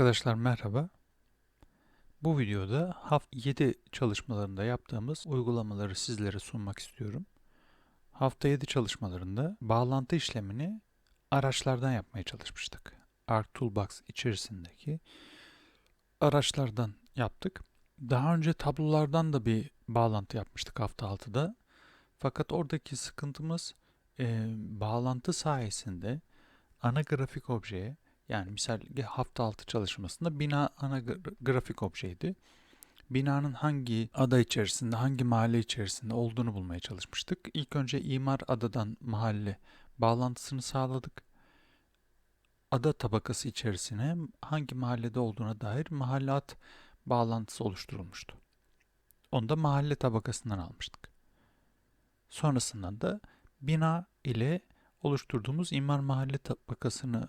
Arkadaşlar merhaba. Bu videoda hafta 7 çalışmalarında yaptığımız uygulamaları sizlere sunmak istiyorum. Hafta 7 çalışmalarında bağlantı işlemini araçlardan yapmaya çalışmıştık. Arc Toolbox içerisindeki araçlardan yaptık. Daha önce tablolardan da bir bağlantı yapmıştık hafta 6'da. Fakat oradaki sıkıntımız e, bağlantı sayesinde ana grafik objeye yani misal hafta altı çalışmasında bina ana grafik objeydi. Binanın hangi ada içerisinde, hangi mahalle içerisinde olduğunu bulmaya çalışmıştık. İlk önce imar adadan mahalle bağlantısını sağladık. Ada tabakası içerisine hangi mahallede olduğuna dair mahallat bağlantısı oluşturulmuştu. Onu da mahalle tabakasından almıştık. Sonrasında da bina ile oluşturduğumuz imar mahalle tabakasını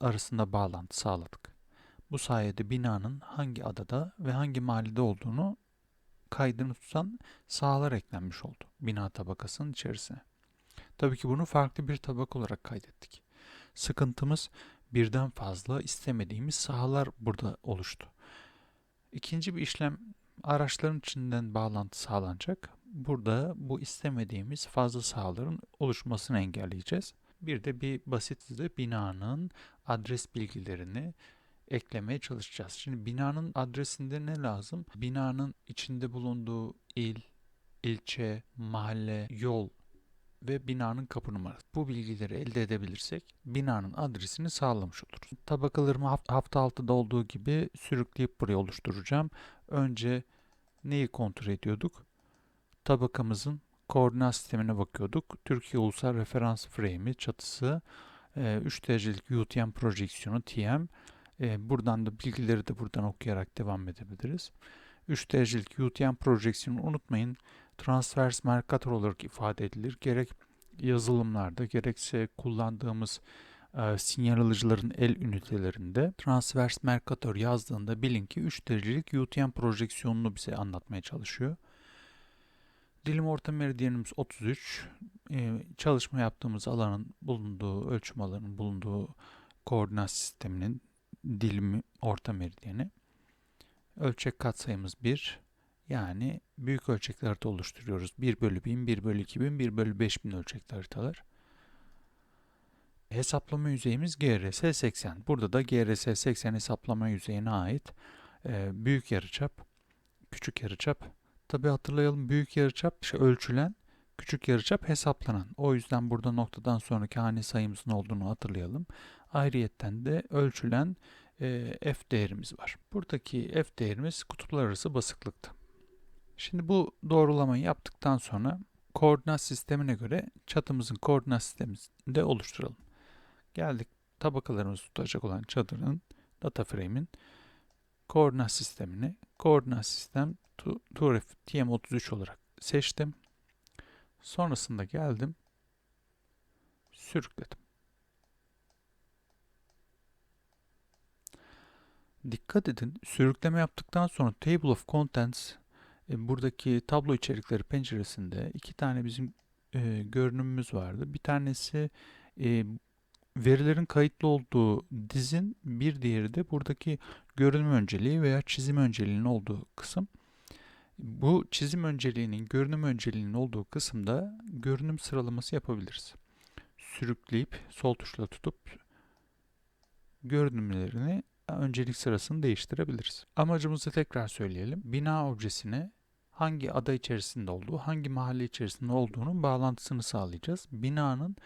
arasında bağlantı sağladık. Bu sayede binanın hangi adada ve hangi mahallede olduğunu kaydını tutan sahalar eklenmiş oldu bina tabakasının içerisine. Tabii ki bunu farklı bir tabak olarak kaydettik. Sıkıntımız birden fazla istemediğimiz sahalar burada oluştu. İkinci bir işlem araçların içinden bağlantı sağlanacak. Burada bu istemediğimiz fazla sahaların oluşmasını engelleyeceğiz. Bir de bir basit de binanın adres bilgilerini eklemeye çalışacağız. Şimdi binanın adresinde ne lazım? Binanın içinde bulunduğu il, ilçe, mahalle, yol ve binanın kapı numarası. Bu bilgileri elde edebilirsek binanın adresini sağlamış oluruz. Tabakalarımı hafta altıda olduğu gibi sürükleyip buraya oluşturacağım. Önce neyi kontrol ediyorduk? Tabakamızın koordinat sistemine bakıyorduk. Türkiye Ulusal Referans Frame'i çatısı 3 e, derecelik UTM projeksiyonu TM. E, buradan da bilgileri de buradan okuyarak devam edebiliriz. 3 derecelik UTM projeksiyonu unutmayın. Transvers Mercator olarak ifade edilir. Gerek yazılımlarda gerekse kullandığımız e, sinyal alıcıların el ünitelerinde transvers Mercator yazdığında bilin ki 3 derecelik UTM projeksiyonunu bize anlatmaya çalışıyor. Dilim orta meridyenimiz 33. Ee, çalışma yaptığımız alanın bulunduğu, ölçüm alanının bulunduğu koordinat sisteminin dilimi orta meridyeni. Ölçek katsayımız 1. Yani büyük ölçekli harita oluşturuyoruz. 1 bölü 1000, 1 bölü 2000, 1 bölü 5000 ölçekli haritalar. Hesaplama yüzeyimiz GRS 80. Burada da GRS 80 hesaplama yüzeyine ait e, büyük yarıçap, küçük yarıçap Tabi hatırlayalım büyük yarıçap işte ölçülen, küçük yarıçap hesaplanan. O yüzden burada noktadan sonraki hane sayımızın olduğunu hatırlayalım. Ayrıyetten de ölçülen e, f değerimiz var. Buradaki f değerimiz kutuplar arası basıklıktı. Şimdi bu doğrulamayı yaptıktan sonra koordinat sistemine göre çatımızın koordinat sisteminde oluşturalım. Geldik tabakalarımızı tutacak olan çadırın data frame'in koordinat sistemini koordinat sistem Turef TM33 olarak seçtim. Sonrasında geldim. Sürükledim. Dikkat edin, sürükleme yaptıktan sonra Table of Contents e, buradaki tablo içerikleri penceresinde iki tane bizim e, görünümümüz vardı. Bir tanesi e, verilerin kayıtlı olduğu dizin, bir diğeri de buradaki görünüm önceliği veya çizim önceliğinin olduğu kısım. Bu çizim önceliğinin, görünüm önceliğinin olduğu kısımda görünüm sıralaması yapabiliriz. Sürükleyip sol tuşla tutup görünümlerini öncelik sırasını değiştirebiliriz. Amacımızı tekrar söyleyelim. Bina objesine hangi ada içerisinde olduğu, hangi mahalle içerisinde olduğunun bağlantısını sağlayacağız. Binanın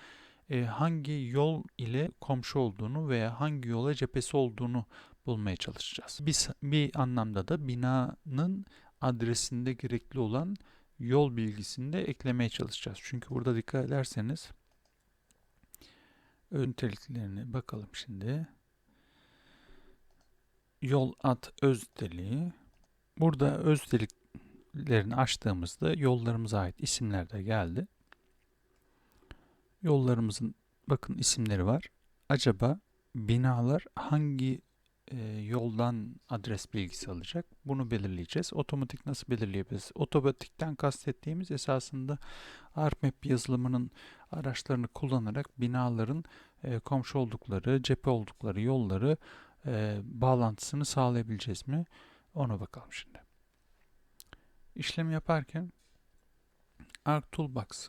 e, hangi yol ile komşu olduğunu veya hangi yola cephesi olduğunu bulmaya çalışacağız. Bir, bir anlamda da binanın adresinde gerekli olan yol bilgisini de eklemeye çalışacağız. Çünkü burada dikkat ederseniz önteliklerine bakalım şimdi. Yol at özdeliği. Burada özdeliklerini açtığımızda yollarımıza ait isimler de geldi. Yollarımızın bakın isimleri var. Acaba binalar hangi e, yoldan adres bilgisi alacak. Bunu belirleyeceğiz. Otomatik nasıl belirleyebiliriz? Otomatikten kastettiğimiz esasında ARPMAP yazılımının araçlarını kullanarak binaların e, komşu oldukları, cephe oldukları yolları e, bağlantısını sağlayabileceğiz mi? Ona bakalım şimdi. İşlem yaparken Arc Toolbox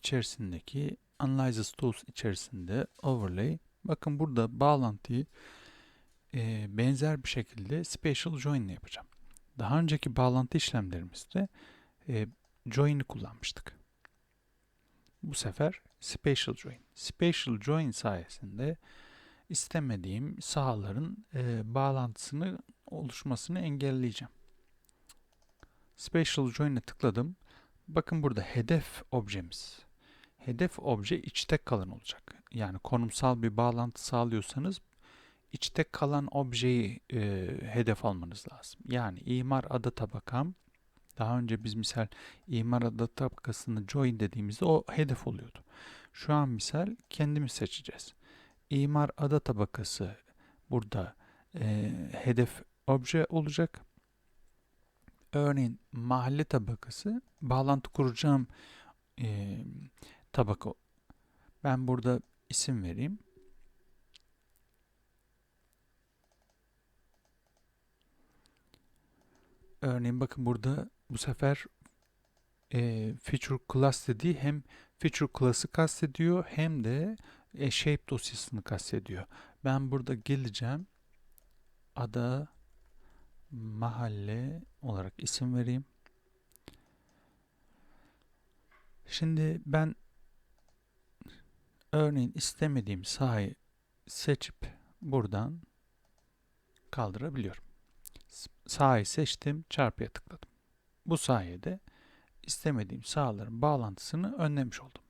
içerisindeki Analysis Tools içerisinde Overlay bakın burada bağlantıyı e, benzer bir şekilde Spatial Join ile yapacağım. Daha önceki bağlantı işlemlerimizde e, Join'i kullanmıştık. Bu sefer Spatial Join. Spatial Join sayesinde istemediğim sahaların e, bağlantısını oluşmasını engelleyeceğim. Spatial Join'e tıkladım. Bakın burada hedef objemiz. Hedef obje içte kalan olacak. Yani konumsal bir bağlantı sağlıyorsanız içte kalan objeyi e, hedef almanız lazım. Yani imar ada tabakam daha önce biz misal imar ada tabakasını join dediğimizde o hedef oluyordu. Şu an misal kendimiz seçeceğiz. İmar ada tabakası burada e, hedef obje olacak. Örneğin mahalle tabakası bağlantı kuracağım e, tabaka. Ben burada isim vereyim. Örneğin bakın burada bu sefer e, feature class dediği hem feature class'ı kastediyor hem de e, shape dosyasını kastediyor. Ben burada geleceğim. Ada mahalle olarak isim vereyim. Şimdi ben örneğin istemediğim sahayı seçip buradan kaldırabiliyorum. Sahayı seçtim, çarpıya tıkladım. Bu sayede istemediğim sahaların bağlantısını önlemiş oldum.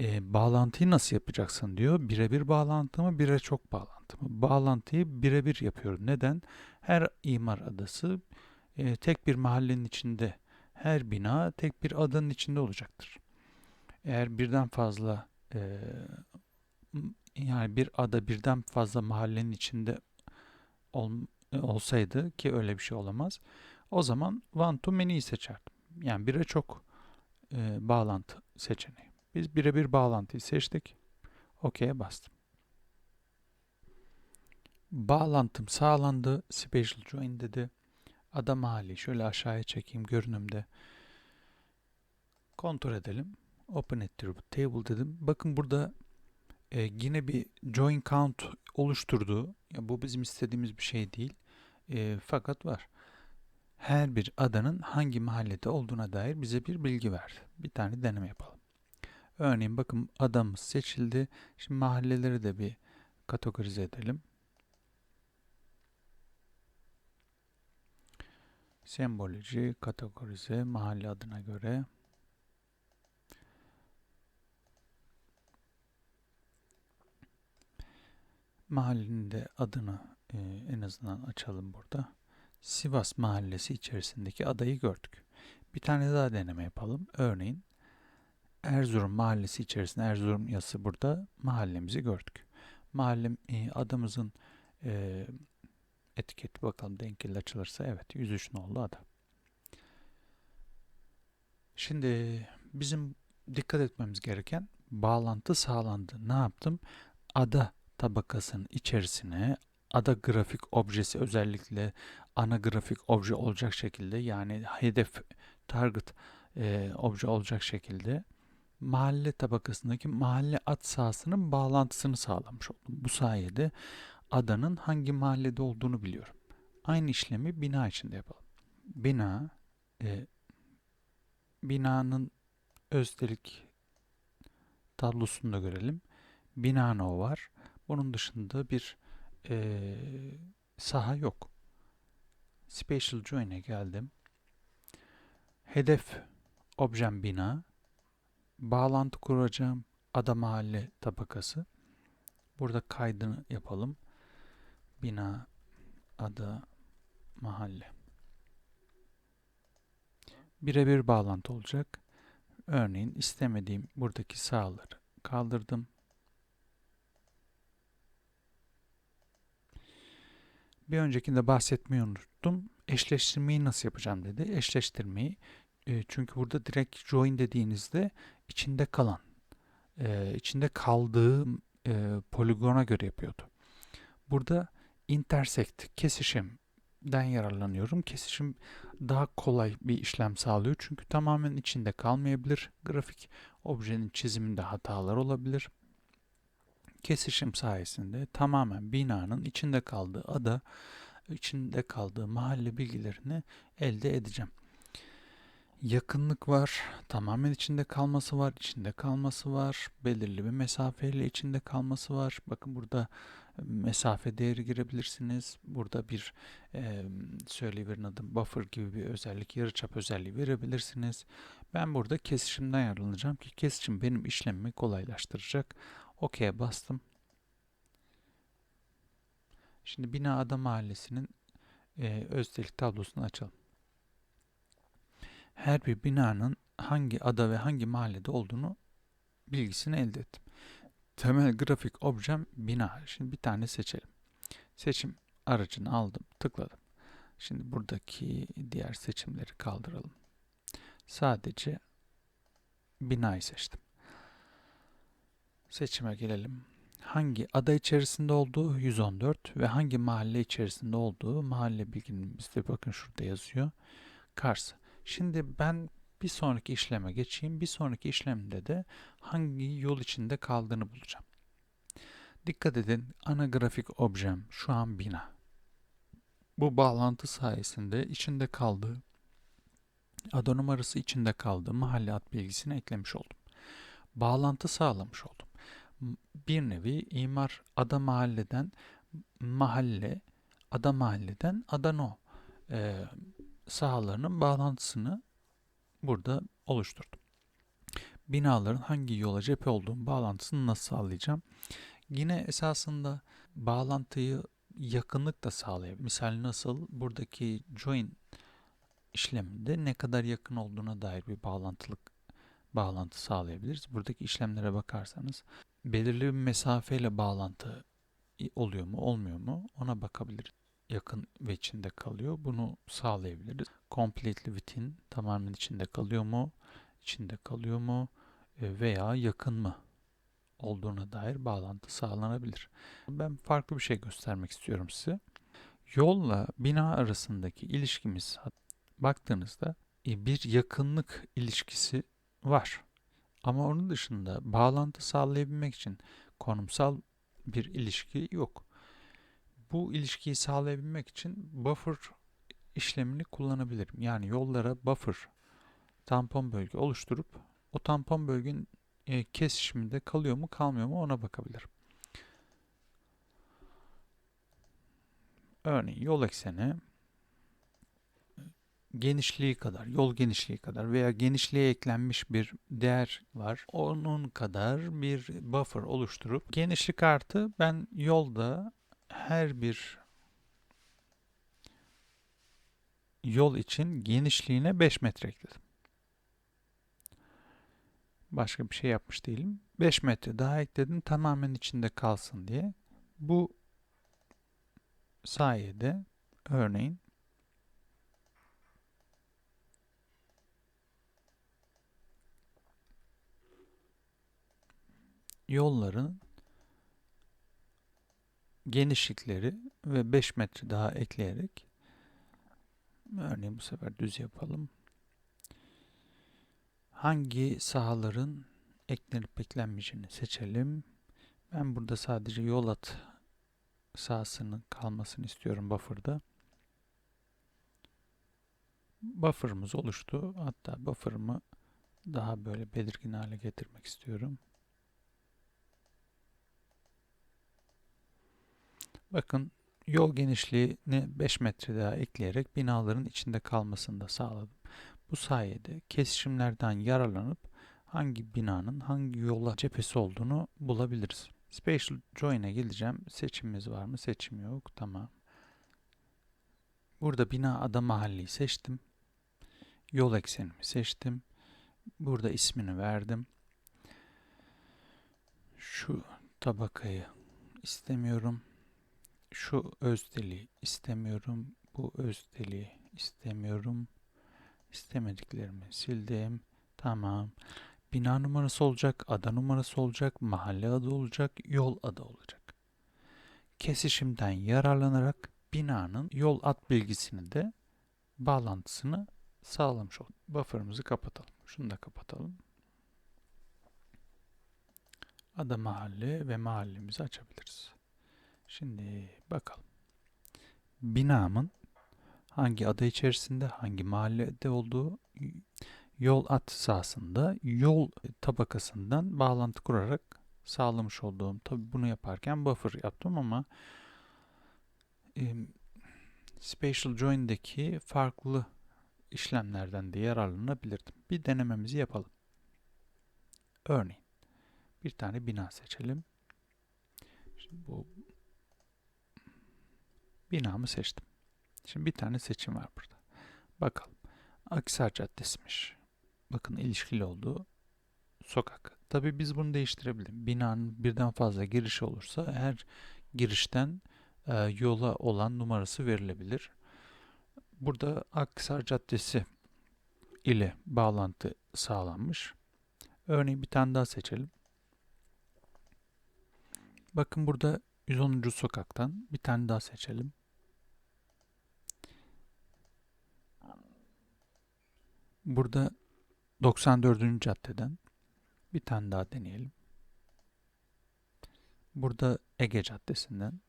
E, bağlantıyı nasıl yapacaksın diyor. Birebir bağlantı mı, bire çok bağlantı mı? Bağlantıyı birebir yapıyorum. Neden? Her imar adası e, tek bir mahallenin içinde, her bina tek bir adanın içinde olacaktır. Eğer birden fazla e, yani bir ada birden fazla mahallenin içinde ol, olsaydı ki öyle bir şey olamaz. O zaman one to many'yi seçerdim. Yani bire çok e, bağlantı seçeneği. Biz birebir bağlantıyı seçtik. OK'ye bastım. Bağlantım sağlandı. Spatial Join dedi. Adam hali şöyle aşağıya çekeyim görünümde. Kontrol edelim. Open Attribute Table dedim. Bakın burada e, yine bir join count oluşturdu. Ya bu bizim istediğimiz bir şey değil. E, fakat var. Her bir adanın hangi mahallede olduğuna dair bize bir bilgi verdi. Bir tane deneme yapalım. Örneğin bakın adamız seçildi. Şimdi mahalleleri de bir kategorize edelim. Semboloji, kategorize, mahalle adına göre. Mahallenin de adını e, en azından açalım burada. Sivas mahallesi içerisindeki adayı gördük. Bir tane daha deneme yapalım. Örneğin Erzurum mahallesi içerisinde Erzurum yazısı burada mahallemizi gördük. Mahallem e, adımızın e, etiketi bakalım denk açılırsa evet 103 nolu ada. Şimdi bizim dikkat etmemiz gereken bağlantı sağlandı. Ne yaptım? Ada tabakasının içerisine ada grafik objesi özellikle ana grafik obje olacak şekilde yani hedef target e, obje olacak şekilde mahalle tabakasındaki mahalle ad sahasının bağlantısını sağlamış oldum. Bu sayede adanın hangi mahallede olduğunu biliyorum. Aynı işlemi bina içinde yapalım. Bina e, binanın özellik tablosunu da görelim. Bina no var. Bunun dışında bir e, saha yok. Spatial Join'e geldim. Hedef objem bina. Bağlantı kuracağım ada mahalle tabakası. Burada kaydını yapalım. Bina, ada, mahalle. Birebir bağlantı olacak. Örneğin istemediğim buradaki sahaları kaldırdım. Bir öncekinde bahsetmeyi unuttum. Eşleştirmeyi nasıl yapacağım dedi. Eşleştirmeyi e, çünkü burada direkt join dediğinizde içinde kalan, e, içinde kaldığı e, poligona göre yapıyordu. Burada intersect, kesişimden yararlanıyorum. Kesişim daha kolay bir işlem sağlıyor. Çünkü tamamen içinde kalmayabilir. Grafik objenin çiziminde hatalar olabilir. Kesişim sayesinde tamamen binanın içinde kaldığı ada, içinde kaldığı mahalle bilgilerini elde edeceğim. Yakınlık var, tamamen içinde kalması var, içinde kalması var, belirli bir mesafeyle içinde kalması var. Bakın burada mesafe değeri girebilirsiniz. Burada bir e, söyleyiverin adı buffer gibi bir özellik, yarıçap özelliği verebilirsiniz. Ben burada kesişimden yararlanacağım ki kesişim benim işlemimi kolaylaştıracak. OK'ye bastım. Şimdi Bina Ada Mahallesi'nin e, özdelik tablosunu açalım. Her bir binanın hangi ada ve hangi mahallede olduğunu bilgisini elde ettim. Temel grafik objem bina. Şimdi bir tane seçelim. Seçim aracını aldım, tıkladım. Şimdi buradaki diğer seçimleri kaldıralım. Sadece binayı seçtim. Seçime gelelim. Hangi ada içerisinde olduğu 114 ve hangi mahalle içerisinde olduğu mahalle bilgimizde bakın şurada yazıyor. Kars. Şimdi ben bir sonraki işleme geçeyim. Bir sonraki işlemde de hangi yol içinde kaldığını bulacağım. Dikkat edin ana grafik objem şu an bina. Bu bağlantı sayesinde içinde kaldığı ada numarası içinde kaldığı mahalle ad bilgisini eklemiş oldum. Bağlantı sağlamış oldum. Bir nevi imar ada mahalleden mahalle, ada mahalleden adano e, sahalarının bağlantısını burada oluşturdum. Binaların hangi yola cephe olduğunu bağlantısını nasıl sağlayacağım? Yine esasında bağlantıyı yakınlık da sağlayabilir. Misal nasıl buradaki join işleminde ne kadar yakın olduğuna dair bir bağlantılık bağlantı sağlayabiliriz. Buradaki işlemlere bakarsanız belirli bir mesafeyle bağlantı oluyor mu olmuyor mu ona bakabiliriz. Yakın ve içinde kalıyor. Bunu sağlayabiliriz. Completely within tamamen içinde kalıyor mu? İçinde kalıyor mu? E, veya yakın mı? olduğuna dair bağlantı sağlanabilir. Ben farklı bir şey göstermek istiyorum size. Yolla bina arasındaki ilişkimiz baktığınızda e, bir yakınlık ilişkisi var. Ama onun dışında bağlantı sağlayabilmek için konumsal bir ilişki yok. Bu ilişkiyi sağlayabilmek için buffer işlemini kullanabilirim. Yani yollara buffer tampon bölge oluşturup o tampon bölgenin e, kesişiminde kalıyor mu kalmıyor mu ona bakabilirim. Örneğin yol ekseni genişliği kadar, yol genişliği kadar veya genişliğe eklenmiş bir değer var. Onun kadar bir buffer oluşturup genişlik artı ben yolda her bir yol için genişliğine 5 metre ekledim. Başka bir şey yapmış değilim. 5 metre daha ekledim tamamen içinde kalsın diye. Bu sayede örneğin yolların genişlikleri ve 5 metre daha ekleyerek örneğin bu sefer düz yapalım hangi sahaların eklenip eklenmeyeceğini seçelim. Ben burada sadece yol at sahasının kalmasını istiyorum buffer'da. Buffer'ımız oluştu. Hatta buffer'ımı daha böyle belirgin hale getirmek istiyorum. Bakın yol genişliğini 5 metre daha ekleyerek binaların içinde kalmasını da sağladım. Bu sayede kesişimlerden yararlanıp hangi binanın hangi yola cephesi olduğunu bulabiliriz. Spatial Join'e geleceğim. Seçimimiz var mı? Seçim yok. Tamam. Burada bina ada mahalleyi seçtim. Yol eksenimi seçtim. Burada ismini verdim. Şu tabakayı istemiyorum. Şu özdeliği istemiyorum. Bu özdeliği istemiyorum. İstemediklerimi sildim. Tamam. Bina numarası olacak, ada numarası olacak, mahalle adı olacak, yol adı olacak. kesişimden yararlanarak binanın yol at bilgisini de bağlantısını sağlamış olduk. Buffer'ımızı kapatalım. Şunu da kapatalım. Ada mahalle ve mahallemizi açabiliriz. Şimdi bakalım. Binamın hangi ada içerisinde, hangi mahallede olduğu yol at sahasında yol tabakasından bağlantı kurarak sağlamış olduğum. Tabi bunu yaparken buffer yaptım ama e, Spatial Join'deki farklı işlemlerden de yararlanabilirdim. Bir denememizi yapalım. Örneğin bir tane bina seçelim. Şimdi bu binamı seçtim. Şimdi bir tane seçim var burada. Bakalım. Aksar Caddesi'miş. Bakın ilişkili olduğu sokak. Tabi biz bunu değiştirebiliriz. Binanın birden fazla girişi olursa her girişten e, yola olan numarası verilebilir. Burada Aksar Caddesi ile bağlantı sağlanmış. Örneğin bir tane daha seçelim. Bakın burada 110. sokaktan bir tane daha seçelim. Burada 94. caddeden bir tane daha deneyelim. Burada Ege Caddesi'nden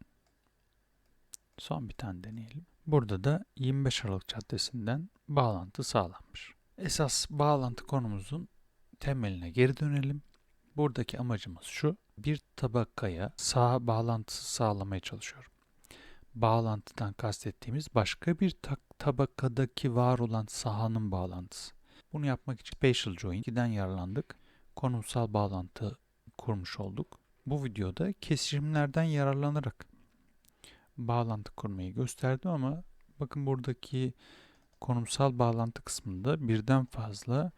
son bir tane deneyelim. Burada da 25 Aralık Caddesi'nden bağlantı sağlanmış. Esas bağlantı konumuzun temeline geri dönelim. Buradaki amacımız şu. Bir tabakaya sağ bağlantısı sağlamaya çalışıyorum. Bağlantıdan kastettiğimiz başka bir tabakadaki var olan sahanın bağlantısı. Bunu yapmak için Spatial Join 2'den yararlandık. Konumsal bağlantı kurmuş olduk. Bu videoda kesişimlerden yararlanarak bağlantı kurmayı gösterdim ama bakın buradaki konumsal bağlantı kısmında birden fazla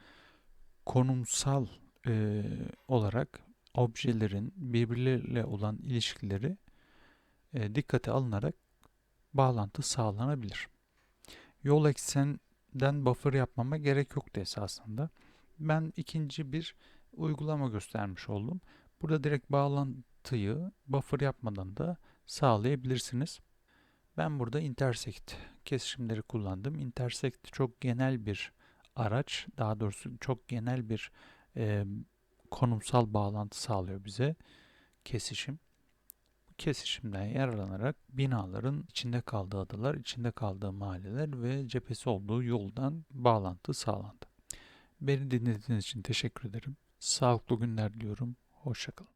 konumsal e, olarak objelerin birbirleriyle olan ilişkileri e, dikkate alınarak bağlantı sağlanabilir. Yol eksenden buffer yapmama gerek yoktu esasında. Ben ikinci bir uygulama göstermiş oldum. Burada direkt bağlantıyı buffer yapmadan da sağlayabilirsiniz. Ben burada intersect kesişimleri kullandım. Intersect çok genel bir araç. Daha doğrusu çok genel bir e, konumsal bağlantı sağlıyor bize kesişim. Bu kesişimden yararlanarak binaların içinde kaldığı adalar, içinde kaldığı mahalleler ve cephesi olduğu yoldan bağlantı sağlandı. Beni dinlediğiniz için teşekkür ederim. Sağlıklı günler diliyorum. Hoşçakalın.